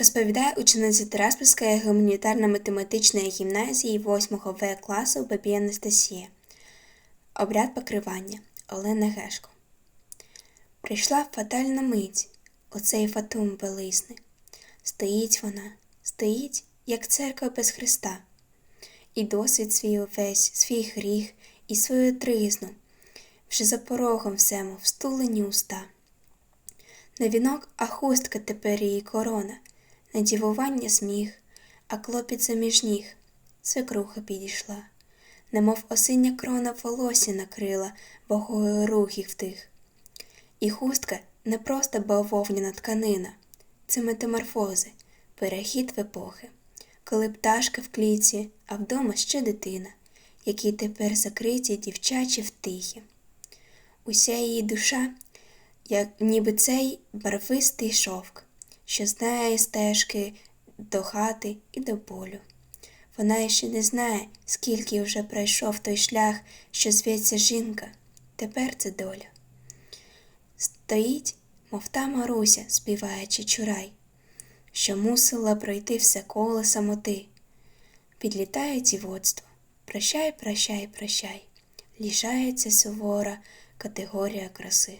Розповідає учениця Тераспільської гуманітарно-математичної гімназії 8 В класу Бабі Анастасія. Обряд покривання Олена Гешко. Прийшла фатальна мить, оцей фатум белисний. Стоїть вона, стоїть, як церква без Христа, і досвід свій увесь, свій гріх і свою тризну, вже за порогом всему встулені уста. Не вінок, а хустка тепер її корона, не дівування сміх, а клопіт заміж ніг. Свекруха підійшла, немов осіння крона волосся накрила вагою рух їх втих. І хустка не просто бавовняна тканина, це метаморфози, перехід в епохи, коли пташка в кліці, а вдома ще дитина, якій тепер закриті дівчачі втихи. Уся її душа, як ніби цей барвистий шовк, що знає стежки до хати і до болю. Вона ще не знає, скільки вже пройшов той шлях, що зветься жінка, тепер це доля. Стоїть, мов та Маруся, співаючи чурай, що мусила пройти все коло самоти. Підлітає дівоцтво, прощай, прощай, прощай, лишається сувора категорія краси.